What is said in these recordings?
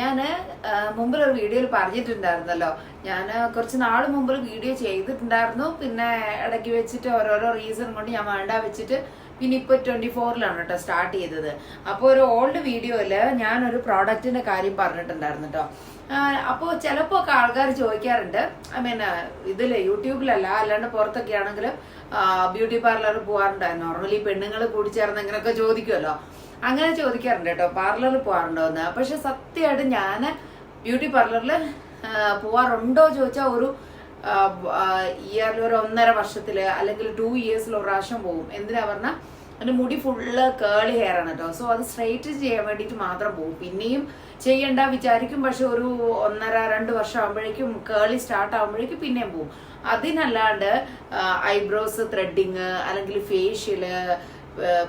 ഞാൻ മുമ്പിലൊരു വീഡിയോയിൽ പറഞ്ഞിട്ടുണ്ടായിരുന്നല്ലോ. ഞാൻ കുറച്ച് നാൾ മുമ്പ് ഒരു വീഡിയോ ചെയ്തിട്ടുണ്ടായിരുന്നു. പിന്നെ ഇടയ്ക്ക് വെച്ചിട്ട് ഓരോരോ റീസൺ കൊണ്ട് ഞാൻ വേണ്ട വെച്ചിട്ട് പിന്നെ ഇപ്പോൾ ട്വന്റി ഫോറിലാണ് കേട്ടോ സ്റ്റാർട്ട് ചെയ്തത്. അപ്പോൾ ഒരു ഓൾഡ് വീഡിയോയിൽ ഞാനൊരു പ്രോഡക്റ്റിന്റെ കാര്യം പറഞ്ഞിട്ടുണ്ടായിരുന്നു കേട്ടോ അപ്പോൾ ചിലപ്പോൾ ഒക്കെ ആൾക്കാർ ചോദിക്കാറുണ്ട്. ഐ മീൻ ഇതിൽ യൂട്യൂബിലല്ല അല്ലാണ്ട് പുറത്തൊക്കെ ആണെങ്കിലും ബ്യൂട്ടി പാർലറിൽ പോകാറുണ്ടായിരുന്നു നോർമലി പെണ്ണുങ്ങൾ കൂടി ചേർന്ന് ഇങ്ങനെയൊക്കെ ചോദിക്കുമല്ലോ അങ്ങനെ ചോദിക്കാറുണ്ട് കേട്ടോ. പാർലറിൽ പോകാറുണ്ടോ എന്ന്. പക്ഷെ സത്യമായിട്ട് ഞാൻ ബ്യൂട്ടി പാർലറിൽ പോവാറുണ്ടോ ചോദിച്ചാൽ ഒരു ഇയറിൽ ഒരു ഒന്നര വർഷത്തിൽ അല്ലെങ്കിൽ ടു ഇയേഴ്സിൽ ഒരു പ്രാവശ്യം പോകും എന്തിനാ പറഞ്ഞാൽ എന്റെ മുടി ഫുള്ള് കേളി ഹെയർ ആണ് കേട്ടോ. സോ അത് സ്ട്രൈറ്റ് ചെയ്യാൻ വേണ്ടിയിട്ട് മാത്രം പോകും പിന്നെയും ചെയ്യണ്ട വിചാരിക്കും. പക്ഷെ ഒരു ഒന്നര രണ്ട് വർഷം ആകുമ്പോഴേക്കും കേളി സ്റ്റാർട്ട് ആകുമ്പോഴേക്കും പിന്നെയും പോകും അതിനല്ലാണ്ട് ഐബ്രോസ് ത്രെഡിങ് അല്ലെങ്കിൽ ഫേഷ്യൽ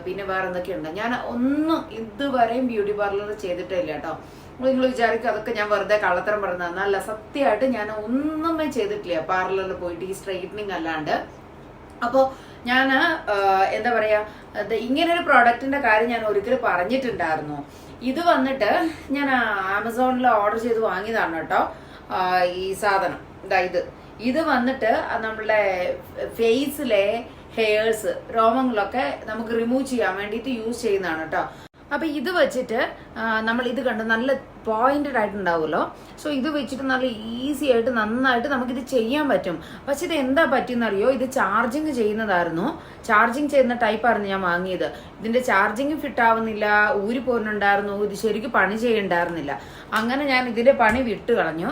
പിന്നെ വേറെ എന്തൊക്കെയുണ്ട്? ഞാൻ ഒന്നും ഇതുവരെയും ബ്യൂട്ടി പാർലർ ചെയ്തിട്ടില്ല കേട്ടോ. നിങ്ങൾ വിചാരിക്കും അതൊക്കെ ഞാൻ വെറുതെ കള്ളത്തരം പറഞ്ഞതാണ് അല്ല സത്യമായിട്ട് ഞാൻ ഒന്നും ചെയ്തിട്ടില്ല പാർലറിൽ പോയിട്ട് ഈ സ്ട്രൈറ്റനിങ് അല്ലാണ്ട്. അപ്പോൾ ഞാൻ എന്താ പറയുക ഇങ്ങനെ ഒരു പ്രോഡക്റ്റിന്റെ കാര്യം ഞാൻ ഒരിക്കൽ പറഞ്ഞിട്ടുണ്ടായിരുന്നു. ഇത് വന്നിട്ട് ഞാൻ ആമസോണിൽ ഓർഡർ ചെയ്ത് വാങ്ങിയതാണ് കേട്ടോ. ഈ സാധനം. ഇതാ ഇത്. ഇത് വന്നിട്ട് നമ്മളുടെ ഫേസിലെ ഹെയർസ് രോമങ്ങളൊക്കെ നമുക്ക് റിമൂവ് ചെയ്യാൻ വേണ്ടിയിട്ട് യൂസ് ചെയ്യുന്നതാണ് കേട്ടോ അപ്പൊ ഇത് വെച്ചിട്ട് നമ്മൾ ഇത് കണ്ട് നല്ല പോയിന്റഡ് ആയിട്ടുണ്ടാവുമല്ലോ. സോ ഇത് വെച്ചിട്ട് നല്ല ഈസി ആയിട്ട് നന്നായിട്ട് നമുക്ക് ഇത് ചെയ്യാൻ പറ്റും. പക്ഷെ ഇത് എന്താ പറ്റിയെന്നറിയോ? ഇത് ചാർജിങ് ചെയ്യുന്നതായിരുന്നു. ചാർജിങ് ചെയ്യുന്ന ടൈപ്പായിരുന്നു ഞാൻ വാങ്ങിയത്. ഇതിന്റെ ചാർജിങ് ഫിറ്റ് ആവുന്നില്ല. ഊരി പോരുന്നുണ്ടായിരുന്നു. ഇത് ശരിക്കും പണി ചെയ്യണ്ടായിരുന്നില്ല. അങ്ങനെ ഞാൻ ഇതിന്റെ പണി വിട്ട് കളഞ്ഞു.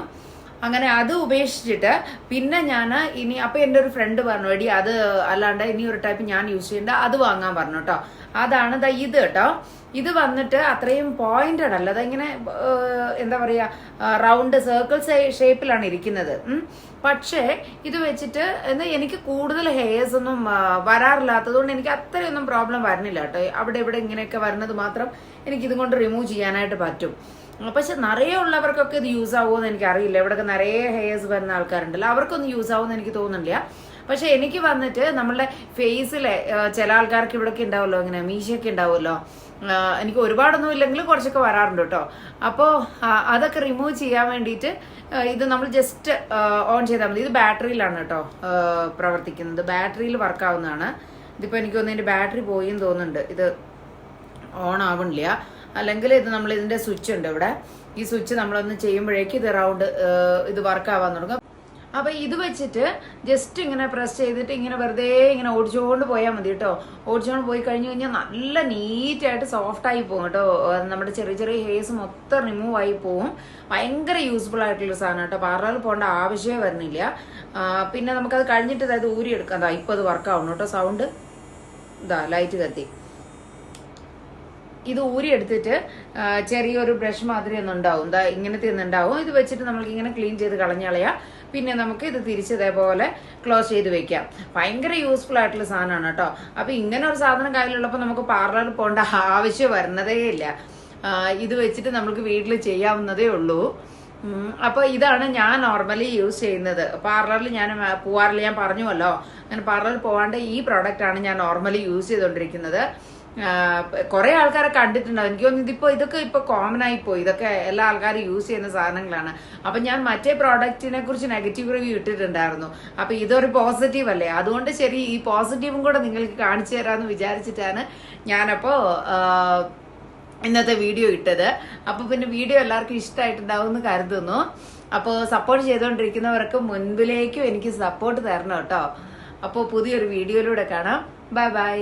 അങ്ങനെ അത് ഉപേക്ഷിച്ചിട്ട് പിന്നെ ഞാൻ ഇനി അപ്പൊ എന്റെ ഒരു ഫ്രണ്ട് പറഞ്ഞു എടി അത് അല്ലാണ്ട് ഇനി ഒരു ടൈപ്പ് ഞാൻ യൂസ് ചെയ്യേണ്ട അത് വാങ്ങാൻ പറഞ്ഞു കേട്ടോ അതാണ് ദാ ഇത് കേട്ടോ ഇത് വന്നിട്ട് അത്രയും പോയിന്റഡ് അല്ല അതിങ്ങനെ എന്താ പറയാ റൗണ്ട് സർക്കിൾ ഷേപ്പിലാണ് ഇരിക്കുന്നത്. പക്ഷേ ഇത് വെച്ചിട്ട് എന്താ എനിക്ക് കൂടുതൽ ഹെയർസ് ഒന്നും വരാറില്ലാത്തത് വരാറില്ലാത്തതുകൊണ്ട് എനിക്ക് അത്രയൊന്നും പ്രോബ്ലം വരുന്നില്ല കേട്ടോ അവിടെ ഇവിടെ ഇങ്ങനെയൊക്കെ വരുന്നത് മാത്രം എനിക്ക് ഇതും കൊണ്ട് റിമൂവ് ചെയ്യാനായിട്ട് പറ്റും. പക്ഷെ നിറയെ ഉള്ളവർക്കൊക്കെ ഇത് യൂസ് ആവുമെന്ന് എനിക്ക് അറിയില്ല ഇവിടെയൊക്കെ നിറയെ ഹെയർസ് വരുന്ന ആൾക്കാരുണ്ടല്ലോ. അവർക്കൊന്നും യൂസ് ആവുമെന്ന് എനിക്ക് തോന്നുന്നില്ല. പക്ഷെ എനിക്ക് വന്നിട്ട് നമ്മളുടെ ഫേസിലെ ചില ആൾക്കാർക്ക് ഇവിടെയൊക്കെ ഉണ്ടാവുമല്ലോ ഇങ്ങനെ മീശയൊക്കെ ഉണ്ടാവുമല്ലോ. എനിക്ക് ഒരുപാടൊന്നും ഇല്ലെങ്കിലും കുറച്ചൊക്കെ വരാറുണ്ട് കേട്ടോ. അപ്പോൾ അതൊക്കെ റിമൂവ് ചെയ്യാൻ വേണ്ടിയിട്ട് ഇത് നമ്മൾ ജസ്റ്റ് ഓൺ ചെയ്താൽ മതി. ഇത് ബാറ്ററിയിലാണ് കേട്ടോ പ്രവർത്തിക്കുന്നത്. ബാറ്ററിയിൽ വർക്ക് ആവുന്നതാണ്. ഇതിപ്പോൾ എനിക്ക് തോന്നുന്നു ഇതിന്റെ ബാറ്ററി പോയി എന്ന് തോന്നുന്നുണ്ട്. ഇത് ഓൺ ആവണില്ല. അല്ലെങ്കിൽ ഇത് നമ്മൾ ഇതിന്റെ സ്വിച്ച് ഉണ്ട് ഇവിടെ. ഈ സ്വിച്ച് നമ്മളൊന്ന് ചെയ്യുമ്പോഴേക്ക് ഇത് റൗണ്ട് ഇത് വർക്ക് ആവാൻ തുടങ്ങും. അപ്പൊ ഇത് വെച്ചിട്ട് ജസ്റ്റ് ഇങ്ങനെ പ്രസ് ചെയ്തിട്ട് ഇങ്ങനെ വെറുതെ ഇങ്ങനെ ഓടിച്ചുകൊണ്ട് പോയാൽ മതി കേട്ടോ. ഓടിച്ചുകൊണ്ട് പോയി കഴിഞ്ഞു കഴിഞ്ഞാൽ നല്ല നീറ്റായിട്ട് സോഫ്റ്റ് ആയി പോകും കേട്ടോ. നമ്മുടെ ചെറിയ ചെറിയ ഹെയർസ് മൊത്തം റിമൂവ് ആയി പോകും ഭയങ്കര യൂസ്ഫുൾ ആയിട്ടുള്ള സാധനം കേട്ടോ. പാർലറിൽ പോകേണ്ട ആവശ്യമേ വരുന്നില്ല. പിന്നെ നമുക്കത് കഴിഞ്ഞിട്ട് അതായത് ഊരിയെടുക്കാം. ദാ ഇപ്പൊ അത് വർക്ക് ആവണം കേട്ടോ. സൗണ്ട് ഇതാ ലൈറ്റ് കത്തി. ഇത് ഊരി എടുത്തിട്ട് ചെറിയൊരു ബ്രഷ് മാതിരി ഒന്നുണ്ടാവും എന്താ ഇങ്ങനത്തെ ഒന്നുണ്ടാവും ഇത് വെച്ചിട്ട് നമുക്ക് ഇങ്ങനെ ക്ലീൻ ചെയ്ത് കളഞ്ഞളയാ. പിന്നെ നമുക്ക് ഇത് തിരിച്ച് ഇതേപോലെ ക്ലോസ് ചെയ്ത് വെക്കാം. ഭയങ്കര യൂസ്ഫുൾ ആയിട്ടുള്ള സാധനമാണ് കേട്ടോ. അപ്പൊ ഇങ്ങനെ ഒരു സാധനം കയ്യിലുള്ളപ്പോൾ നമുക്ക് പാർലറിൽ പോകേണ്ട ആവശ്യം വരുന്നതേ ഇല്ല. ഇത് വെച്ചിട്ട് നമുക്ക് വീട്ടിൽ ചെയ്യാവുന്നതേ ഉള്ളൂ. അപ്പോൾ അപ്പൊ ഇതാണ് ഞാൻ നോർമലി യൂസ് ചെയ്യുന്നത്. പാർലറിൽ ഞാൻ പോവാറില്ല. ഞാൻ പറഞ്ഞുവല്ലോ. അങ്ങനെ പാർലറിൽ പോവാണ്ട് ഈ പ്രോഡക്റ്റ് ആണ് ഞാൻ നോർമലി യൂസ് ചെയ്തുകൊണ്ടിരിക്കുന്നത് കുറെ ആൾക്കാരെ കണ്ടിട്ടുണ്ടാവും. എനിക്ക് തോന്നുന്നു ഇതിപ്പോ ഇതൊക്കെ ഇപ്പൊ കോമൺ ആയി പോയി. ഇതൊക്കെ എല്ലാ ആൾക്കാരും യൂസ് ചെയ്യുന്ന സാധനങ്ങളാണ്. അപ്പൊ ഞാൻ മറ്റേ പ്രോഡക്റ്റിനെ കുറിച്ച് നെഗറ്റീവ് റിവ്യൂ ഇട്ടിട്ടുണ്ടായിരുന്നു. അപ്പൊ ഇതൊരു പോസിറ്റീവ് അല്ലേ? അതുകൊണ്ട് ശരി ഈ പോസിറ്റീവും കൂടെ നിങ്ങൾക്ക് കാണിച്ചു തരാമെന്ന് വിചാരിച്ചിട്ടാണ് ഞാനപ്പോ ഇന്നത്തെ വീഡിയോ ഇട്ടത്. അപ്പൊ പിന്നെ വീഡിയോ എല്ലാവർക്കും ഇഷ്ടമായിട്ടുണ്ടാവും എന്ന് കരുതുന്നു. അപ്പോൾ സപ്പോർട്ട് ചെയ്തുകൊണ്ടിരിക്കുന്നവർക്ക് മുൻപിലേക്കും എനിക്ക് സപ്പോർട്ട് തരണം കേട്ടോ. അപ്പോൾ പുതിയൊരു വീഡിയോയിലൂടെ കാണാം. Bye bye